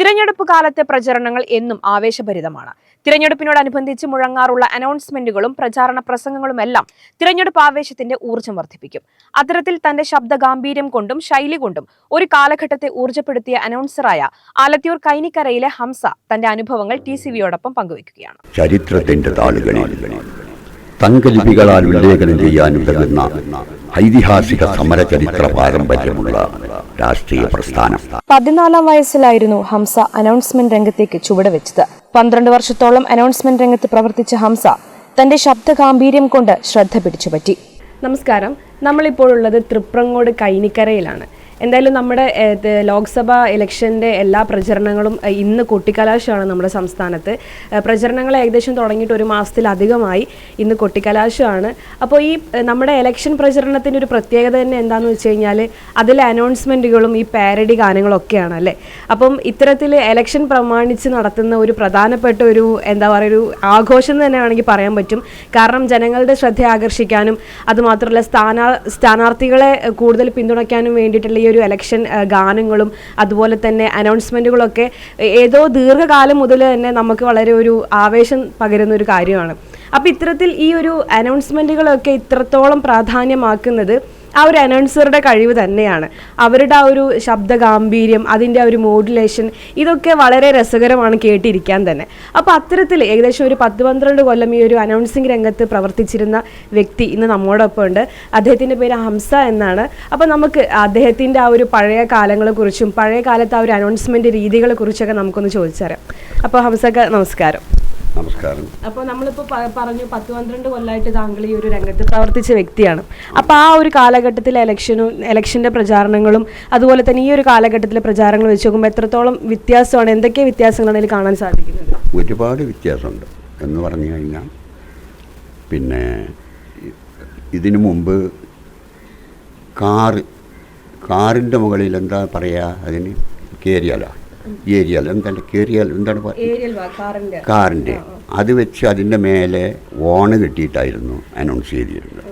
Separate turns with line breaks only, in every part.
തിരഞ്ഞെടുപ്പ് കാലത്തെ പ്രചരണങ്ങൾ എന്നും ആവേശഭരിതമാണ്. തിരഞ്ഞെടുപ്പിനോടനുബന്ധിച്ച് മുഴങ്ങാറുള്ള അനൗൺസ്മെന്റുകളും പ്രചാരണ പ്രസംഗങ്ങളുമെല്ലാം തിരഞ്ഞെടുപ്പ് ആവേശത്തിന്റെ ഊർജം വർദ്ധിപ്പിക്കും. അത്തരത്തിൽ തന്റെ ശബ്ദ ഗാംഭീര്യം കൊണ്ടും ശൈലി കൊണ്ടും ഒരു കാലഘട്ടത്തെ ഊർജപ്പെടുത്തിയ അനൗൺസറായ ആലത്തിയൂർ കൈനിക്കരയിലെ ഹംസ തന്റെ അനുഭവങ്ങൾ ടി സി വിയോടൊപ്പം പങ്കുവയ്ക്കുകയാണ്.
ചരിത്രത്തിന്റെ തങ്കലിപികളാൽ ഉല്ലേഖനം ചെയ്യാനുതകുന്ന ഐതിഹാസിക സമരചരിത്ര പാരമ്പര്യമുള്ള രാഷ്ട്രീയ പ്രസ്ഥാനം.
പതിനാലാം വയസ്സിലായിരുന്നു ഹംസ അനൗൺസ്മെന്റ് രംഗത്തേക്ക് ചുവടുവെച്ചത്. പന്ത്രണ്ട് വർഷത്തോളം അനൗൺസ്മെന്റ് രംഗത്ത് പ്രവർത്തിച്ച ഹംസ തന്റെ ശബ്ദ ഗാംഭീര്യം കൊണ്ട് ശ്രദ്ധ പിടിച്ചുപറ്റി.
നമസ്കാരം. നമ്മളിപ്പോഴുള്ളത് തൃപ്രങ്ങോട് കൈനിക്കരയിലാണ്. എന്തായാലും നമ്മുടെ ലോക്സഭാ ഇലക്ഷന്റെ എല്ലാ പ്രചരണങ്ങളും ഇന്ന് കൊട്ടിക്കലാശമാണ് നമ്മുടെ സംസ്ഥാനത്ത്. പ്രചരണങ്ങൾ ഏകദേശം തുടങ്ങിയിട്ട് ഒരു മാസത്തിലധികമായി ഇന്ന് കൊട്ടിക്കലാശമാണ്. അപ്പോൾ ഈ നമ്മുടെ ഇലക്ഷൻ പ്രചരണത്തിന്റെ ഒരു പ്രത്യേകത തന്നെ എന്താണെന്ന് വെച്ച് കഴിഞ്ഞാൽ അതിലെ അനൗൺസ്മെന്റുകളും ഈ പാരഡി ഗാനങ്ങളൊക്കെയാണ് അല്ലേ? അപ്പം ഇത്തരത്തിൽ ഇലക്ഷൻ പ്രമാണിച്ച് നടത്തുന്ന ഒരു പ്രധാനപ്പെട്ട ഒരു എന്താ പറയുക ഒരു ആഘോഷം തന്നെ വേണമെങ്കിൽ പറയാൻ പറ്റും. കാരണം ജനങ്ങളുടെ ശ്രദ്ധ ആകർഷിക്കാനും അതുമാത്രമല്ല സ്ഥാനാ സ്ഥാനാർത്ഥികളെ കൂടുതൽ പിന്തുണയ്ക്കാനും വേണ്ടിയിട്ടുള്ള ഈ ഒരു എലക്ഷൻ ഗാനങ്ങളും അതുപോലെ തന്നെ അനൗൺസ്മെന്റുകളൊക്കെ ഏതോ ദീർഘകാലം മുതൽ തന്നെ നമുക്ക് വളരെ ഒരു ആവേശം പകരുന്ന ഒരു കാര്യമാണ്. അപ്പോൾ ഇത്തരത്തിൽ ഈ ഒരു അനൗൺസ്മെന്റുകളൊക്കെ ഇത്രത്തോളം പ്രാധാന്യമാക്കുന്നത് ആ ഒരു അനൗൺസറുടെ കഴിവ് തന്നെയാണ്. അവരുടെ ആ ഒരു ശബ്ദ ഗാംഭീര്യം അതിന്റെ ആ ഒരു മോഡുലേഷൻ ഇതൊക്കെ വളരെ രസകരമാണ് കേട്ടിരിക്കാൻ തന്നെ. അപ്പോൾ അത്തരത്തിൽ ഏകദേശം ഒരു പത്ത് പന്ത്രണ്ട് കൊല്ലം ഈ ഒരു അനൗൺസിങ് രംഗത്ത് പ്രവർത്തിച്ചിരുന്ന വ്യക്തി ഇന്ന് നമ്മോടൊപ്പം ഉണ്ട്. അദ്ദേഹത്തിന്റെ പേര് ഹംസ എന്നാണ്. അപ്പോൾ നമുക്ക് അദ്ദേഹത്തിന്റെ ആ ഒരു പഴയ കാലങ്ങളെക്കുറിച്ചും പഴയ കാലത്ത് ആ ഒരു അനൗൺസ്മെന്റ് രീതികളെക്കുറിച്ചൊക്കെ നമുക്കൊന്ന് ചോദിച്ചറിയാം. അപ്പോൾ ഹംസക്ക നമസ്കാരം.
നമസ്കാരം.
അപ്പോൾ നമ്മളിപ്പോൾ പറഞ്ഞു പത്ത് പന്ത്രണ്ട് കൊല്ലമായിട്ട് താങ്കൾ ഈ ഒരു രംഗത്ത് പ്രവർത്തിച്ച വ്യക്തിയാണ്. അപ്പോൾ ആ ഒരു കാലഘട്ടത്തിലെ ഇലക്ഷനും ഇലക്ഷന്റെ പ്രചാരണങ്ങളും അതുപോലെ തന്നെ ഈ ഒരു കാലഘട്ടത്തിലെ പ്രചാരണങ്ങൾ വെച്ച് നോക്കുമ്പോൾ എത്രത്തോളം വ്യത്യാസമാണ് എന്തൊക്കെ വ്യത്യാസങ്ങളാണ് ഇതിൽ കാണാൻ സാധിക്കുന്നത്?
ഒരുപാട് വ്യത്യാസമുണ്ട് എന്ന് പറഞ്ഞു കഴിഞ്ഞാൽ പിന്നെ ഇതിനു മുമ്പ് കാറ് കാറിന്റെ മുകളിൽ എന്താ പറയുക അതിന് കേരിയാല ഏരിയാൽ എന്താണ്? കേറിയൽ എന്താണ് കാറിന്റെ. അത് വെച്ച് അതിന്റെ മേലെ ഓണ് കെട്ടിയിട്ടായിരുന്നു അനൗൺസ് ചെയ്തിരുന്നത്?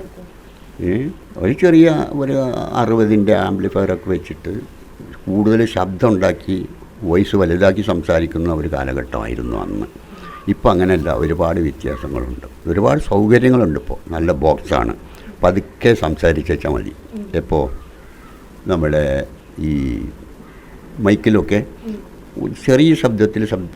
ഒരു ചെറിയ ഒരു അറുപതിന്റെ ആംപ്ലിഫയറൊക്കെ വെച്ചിട്ട് കൂടുതൽ ശബ്ദം ഉണ്ടാക്കി വോയിസ് വലുതാക്കി സംസാരിക്കുന്ന ഒരു കാലഘട്ടമായിരുന്നു അന്ന്. ഇപ്പോൾ അങ്ങനെയല്ല ഒരുപാട് വ്യത്യാസങ്ങളുണ്ട്. ഒരുപാട് സൗകര്യങ്ങളുണ്ട് ഇപ്പോൾ നല്ല ബോക്സാണ് പതുക്കെ സംസാരിച്ചാൽ മതി. എപ്പോൾ നമ്മുടെ ഈ മൈക്കിലൊക്കെ ചെറിയ ശബ്ദത്തിൽ ശബ്ദ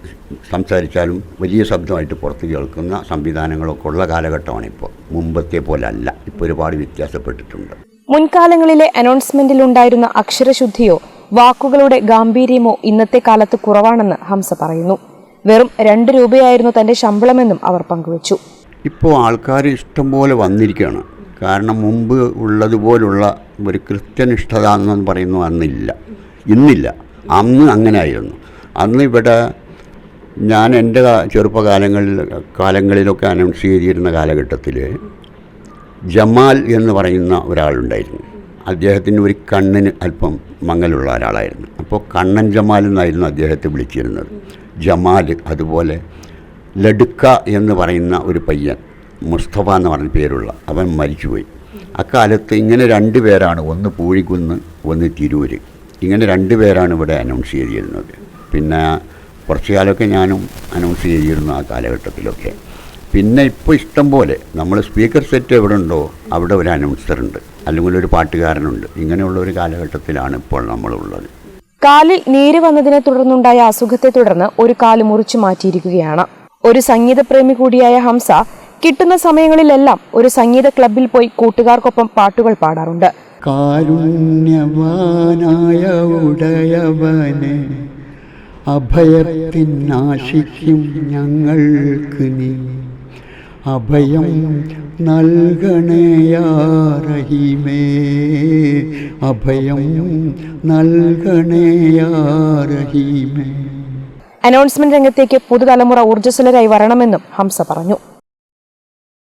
സംസാരിച്ചാലും വലിയ ശബ്ദമായിട്ട് പുറത്ത് കേൾക്കുന്ന സംവിധാനങ്ങളൊക്കെ ഉള്ള കാലഘട്ടമാണ് ഇപ്പോൾ മുമ്പത്തെ പോലെ അല്ല ഇപ്പോൾ ഒരുപാട് വ്യത്യാസപ്പെട്ടിട്ടുണ്ട്.
മുൻകാലങ്ങളിലെ അനൗൺസ്മെന്റിൽ ഉണ്ടായിരുന്ന അക്ഷരശുദ്ധിയോ വാക്കുകളുടെ ഗാംഭീര്യമോ ഇന്നത്തെ കാലത്ത് കുറവാണെന്ന് ഹംസ പറയുന്നു. വെറും രണ്ട് രൂപയായിരുന്നു തന്റെ ശമ്പളമെന്നും അവർ പങ്കുവച്ചു.
ഇപ്പോൾ ആൾക്കാർ ഇഷ്ടംപോലെ വന്നിരിക്കുകയാണ്. കാരണം മുമ്പ് ഉള്ളതുപോലുള്ള ഒരു കൃത്യനിഷ്ഠത എന്ന് പറയുന്നു അന്നില്ല. ഇന്നില്ല. അന്ന് അങ്ങനെയായിരുന്നു. അന്ന് ഇവിടെ ഞാൻ എന്റെ ചെറുപ്പകാലങ്ങളിൽ കാലങ്ങളിലൊക്കെ അനൗൺസ് ചെയ്തിരുന്ന കാലഘട്ടത്തിൽ ജമാൽ എന്ന് പറയുന്ന ഒരാളുണ്ടായിരുന്നു. അദ്ദേഹത്തിന് ഒരു കണ്ണിന് അല്പം മങ്ങലുള്ള ഒരാളായിരുന്നു. അപ്പോൾ കണ്ണൻ ജമാൽ എന്നായിരുന്നു അദ്ദേഹത്തെ വിളിച്ചിരുന്നത്. ജമാൽ അതുപോലെ ലഡുക്ക എന്ന് പറയുന്ന ഒരു പയ്യൻ മുസ്തഫ എന്ന് പറഞ്ഞ പേരുള്ള അവൻ മരിച്ചുപോയി. അക്കാലത്ത് ഇങ്ങനെ രണ്ട് പേരാണ് ഒന്ന് പൂഴിക്കുന്ന് ഒന്ന് തിരൂര്. ഇങ്ങനെ രണ്ട് പേരാണ് ഇവിടെ അനൗൺസ് ചെയ്തിരുന്നത്. പിന്നെ കുറച്ച് കാലമൊക്കെ ഞാനും അനൗൺസ് ചെയ്തിരുന്നു ആ കാലഘട്ടത്തിലൊക്കെ. പിന്നെ ഇപ്പോൾ ഇഷ്ടം പോലെ നമ്മൾ സ്പീക്കർ സെറ്റ് എവിടെ ഉണ്ടോ അവിടെ ഒരു അനൗൺസർ ഉണ്ട്. അല്ലെങ്കിൽ ഒരു പാട്ടുകാരനുണ്ട്. ഇങ്ങനെയുള്ള ഒരു കാലഘട്ടത്തിലാണ് ഇപ്പോൾ നമ്മളുള്ളത്.
കാലിൽ നീര് വന്നതിനെ തുടർന്നുണ്ടായ അസുഖത്തെ തുടർന്ന് ഒരു കാൽ മുറിച്ചു മാറ്റിയിരിക്കുകയാണ്. ഒരു സംഗീതപ്രേമി കൂടിയായ ഹംസ കിട്ടുന്ന സമയങ്ങളിലെല്ലാം ഒരു സംഗീത ക്ലബിൽ പോയി കൂട്ടുകാർക്കൊപ്പം പാട്ടുകൾ പാടാറുണ്ട്.
കാരുണ്യവാനായ ഉടയവനെ അഭയത്തിനാശിക്കും ഞങ്ങൾക്ക് നീ. അഭയം നൽകണേയാറഹിമേ അഭയം നൽകണേയാറഹിമേ
അനൗൺസ്മെന്റ് രംഗത്തേക്ക് പുതുതലമുറ ഊർജസ്വലരായി വരണമെന്നും ഹംസ പറഞ്ഞു.